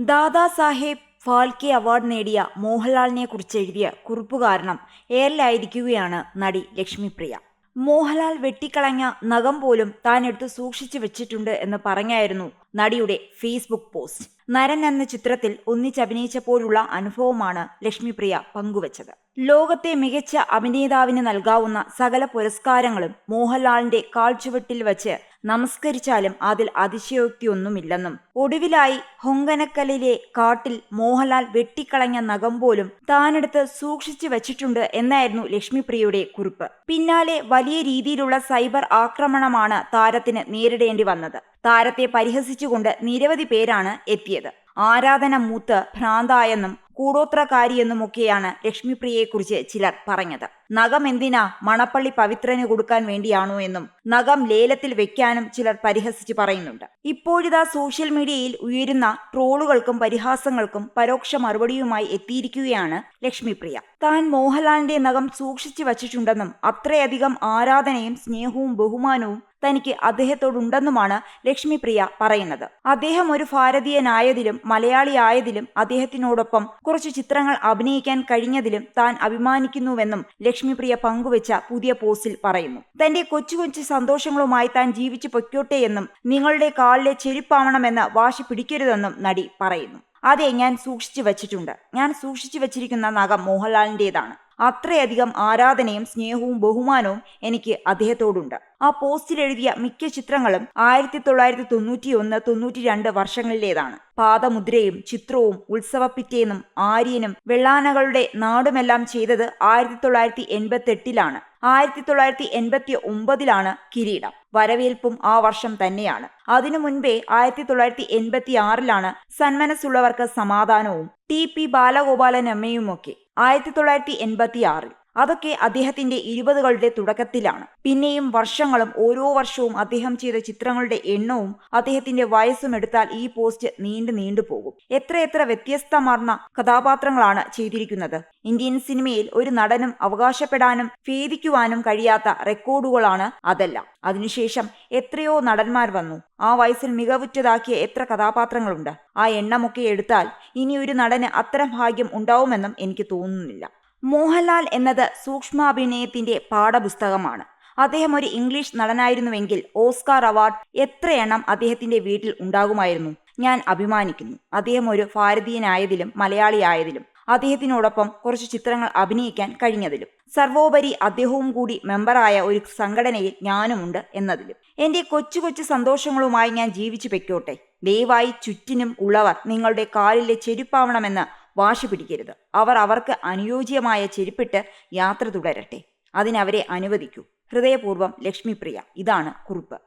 Dada Saheb Phalke award നേടിയ മോഹൻലാലിനെ കുറിച്ച് എഴുതിയ കുറിപ്പ് കാരണം ഏറിലായിരിക്കുകയാണ് നടി ലക്ഷ്മിപ്രിയ. മോഹൻലാൽ വെട്ടിക്കളഞ്ഞ നഖം പോലും താൻ എടുത്ത് സൂക്ഷിച്ചു വെച്ചിട്ടുണ്ട് എന്ന് പറഞ്ഞായിരുന്നു നടിയുടെ ഫേസ്ബുക്ക് പോസ്റ്റ്. നരൻ എന്ന ചിത്രത്തിൽ ഒന്നിച്ചഭിനയിച്ചപ്പോഴുള്ള അനുഭവമാണ് ലക്ഷ്മിപ്രിയ പങ്കുവച്ചത്. ലോകത്തെ മികച്ച അഭിനേതാവിന് നൽകാവുന്ന സകല പുരസ്കാരങ്ങളും മോഹൻലാലിന്റെ കാൽച്ചുവട്ടിൽ വച്ച് നമസ്കരിച്ചാലും അതിൽ അതിശയോക്തിയൊന്നുമില്ലെന്നും ഒടുവിലായി ഹൊങ്കനക്കലിലെ കാട്ടിൽ മോഹൻലാൽ വെട്ടിക്കളഞ്ഞ നഖം പോലും താനെടുത്ത് സൂക്ഷിച്ചു വച്ചിട്ടുണ്ട് എന്നായിരുന്നു ലക്ഷ്മിപ്രിയയുടെ കുറിപ്പ്. പിന്നാലെ വലിയ രീതിയിലുള്ള സൈബർ ആക്രമണമാണ് താരത്തിന് നേരിടേണ്ടി വന്നത്. താരത്തെ പരിഹസിച്ചുകൊണ്ട് നിരവധി പേരാണ് എത്തിയത്. ആരാധന മൂത്ത് ഭ്രാന്തായെന്നും കൂടോത്രക്കാരിയെന്നുമൊക്കെയാണ് ലക്ഷ്മിപ്രിയയെക്കുറിച്ച് ചിലർ പറഞ്ഞത്. നഖം എന്തിനാ മണപ്പള്ളി പവിത്രന് കൊടുക്കാൻ വേണ്ടിയാണോ എന്നും നഖം ലേലത്തിൽ വെക്കാനും ചിലർ പരിഹസിച്ച് പറയുന്നുണ്ട്. ഇപ്പോഴിതാ സോഷ്യൽ മീഡിയയിൽ ഉയരുന്ന ട്രോളുകൾക്കും പരിഹാസങ്ങൾക്കും പരോക്ഷ മറുപടിയുമായി എത്തിയിരിക്കുകയാണ് ലക്ഷ്മിപ്രിയ. താൻ മോഹൻലാലിന്റെ നഖം സൂക്ഷിച്ചു വച്ചിട്ടുണ്ടെന്നും അത്രയധികം ആരാധനയും സ്നേഹവും ബഹുമാനവും തനിക്ക് അദ്ദേഹത്തോടുണ്ടെന്നുമാണ് ലക്ഷ്മിപ്രിയ പറയുന്നത്. അദ്ദേഹം ഒരു ഭാരതീയനായതിലും മലയാളിയായതിലും അദ്ദേഹത്തിനോടൊപ്പം കുറച്ച് ചിത്രങ്ങൾ അഭിനയിക്കാൻ കഴിഞ്ഞതിലും താൻ അഭിമാനിക്കുന്നുവെന്നും ലക്ഷ്മിപ്രിയ പങ്കുവച്ച പുതിയ പോസ്റ്റിൽ പറയുന്നു. തന്റെ കൊച്ചു കൊച്ചു സന്തോഷങ്ങളുമായി താൻ ജീവിച്ചു പൊയ്ക്കോട്ടെയെന്നും നിങ്ങളുടെ കാലിലെ ചെരുപ്പാവണമെന്ന് വാശി പിടിക്കരുതെന്നും നടി പറയുന്നു. അതെ ഞാൻ സൂക്ഷിച്ചു വച്ചിട്ടുണ്ട്. ഞാൻ സൂക്ഷിച്ചു വച്ചിരിക്കുന്ന നഖം മോഹൻലാലിന്റെതാണ് അത്രയധികം ആരാധനയും സ്നേഹവും ബഹുമാനവും എനിക്ക് അദ്ദേഹത്തോടുണ്ട്. ആ പോസ്റ്റിൽ എഴുതിയ മിക്ക ചിത്രങ്ങളും ആയിരത്തി തൊള്ളായിരത്തി തൊണ്ണൂറ്റി ഒന്ന് തൊണ്ണൂറ്റി രണ്ട് വർഷങ്ങളിലേതാണ്. പാദമുദ്രയും ചിത്രവും ഉത്സവപ്പിറ്റേന്നും ആര്യനും വെള്ളാനകളുടെ നാടുമെല്ലാം ചെയ്തത് ആയിരത്തി തൊള്ളായിരത്തി എൺപത്തി എട്ടിലാണ് ആയിരത്തി തൊള്ളായിരത്തി എൺപത്തി ഒമ്പതിലാണ് കിരീടം. വരവേൽപ്പും ആ വർഷം തന്നെയാണ്. അതിനു മുൻപേ ആയിരത്തി തൊള്ളായിരത്തി എൺപത്തി ആറിലാണ് സന്മനസ്സുള്ളവർക്ക് സമാധാനവും ടി പി ബാലഗോപാലൻ അമ്മയുമൊക്കെ ആയിരത്തി തൊള്ളായിരത്തി എൺപത്തി ആറിൽ അതൊക്കെ അദ്ദേഹത്തിന്റെ ഇരുപതുകളുടെ തുടക്കത്തിലാണ്. പിന്നെയും വർഷങ്ങളും ഓരോ വർഷവും അദ്ദേഹം ചെയ്ത ചിത്രങ്ങളുടെ എണ്ണവും അദ്ദേഹത്തിന്റെ വയസ്സും എടുത്താൽ ഈ പോസ്റ്റ് നീണ്ടു നീണ്ടു പോകും. എത്രയെത്ര വ്യത്യസ്തമാർന്ന കഥാപാത്രങ്ങളാണ് ചെയ്തിരിക്കുന്നത്. ഇന്ത്യൻ സിനിമയിൽ ഒരു നടനും അവകാശപ്പെടാനും ഭേദിക്കുവാനും കഴിയാത്ത റെക്കോർഡുകളാണ് അതെല്ലാം. അതിനുശേഷം എത്രയോ നടന്മാർ വന്നു. ആ വയസ്സിൽ മികവുറ്റതാക്കിയ എത്ര കഥാപാത്രങ്ങളുണ്ട്. ആ എണ്ണമൊക്കെ എടുത്താൽ ഇനി ഒരു നടന് അത്തരം ഭാഗ്യം ഉണ്ടാവുമെന്നും എനിക്ക് തോന്നുന്നില്ല. മോഹൻലാൽ എന്നത് സൂക്ഷ്മാഭിനയത്തിന്റെ പാഠപുസ്തകമാണ്. അദ്ദേഹം ഒരു ഇംഗ്ലീഷ് നടനായിരുന്നുവെങ്കിൽ ഓസ്കാർ അവാർഡ് എത്രയെണ്ണം അദ്ദേഹത്തിന്റെ വീട്ടിൽ ഉണ്ടാകുമായിരുന്നു? ഞാൻ അഭിമാനിക്കുന്നു. അദ്ദേഹം ഒരു ഭാരതീയനായതിലും മലയാളിയായതിലും അദ്ദേഹത്തിനോടൊപ്പം കുറച്ച് ചിത്രങ്ങൾ അഭിനയിക്കാൻ കഴിഞ്ഞതിലും സർവോപരി അദ്ദേഹവും കൂടി മെമ്പറായ ഒരു സംഘടനയിൽ ഞാനുമുണ്ട് എന്നതിലും. എന്റെ കൊച്ചു കൊച്ചു സന്തോഷങ്ങളുമായി ഞാൻ ജീവിച്ചു വെക്കോട്ടെ ദയവായി ചുറ്റിനും ഉള്ളവർ നിങ്ങളുടെ കാലിലെ ചെരുപ്പാവണമെന്ന് വാശി പിടിക്കരുത്. അവർ അവർക്ക് അനുയോജ്യമായ ചെരുപ്പിട്ട് യാത്ര തുടരട്ടെ. അതിനവരെ അനുവദിക്കൂ. ഹൃദയപൂർവം ലക്ഷ്മിപ്രിയ. ഇതാണ് കുറിപ്പ്.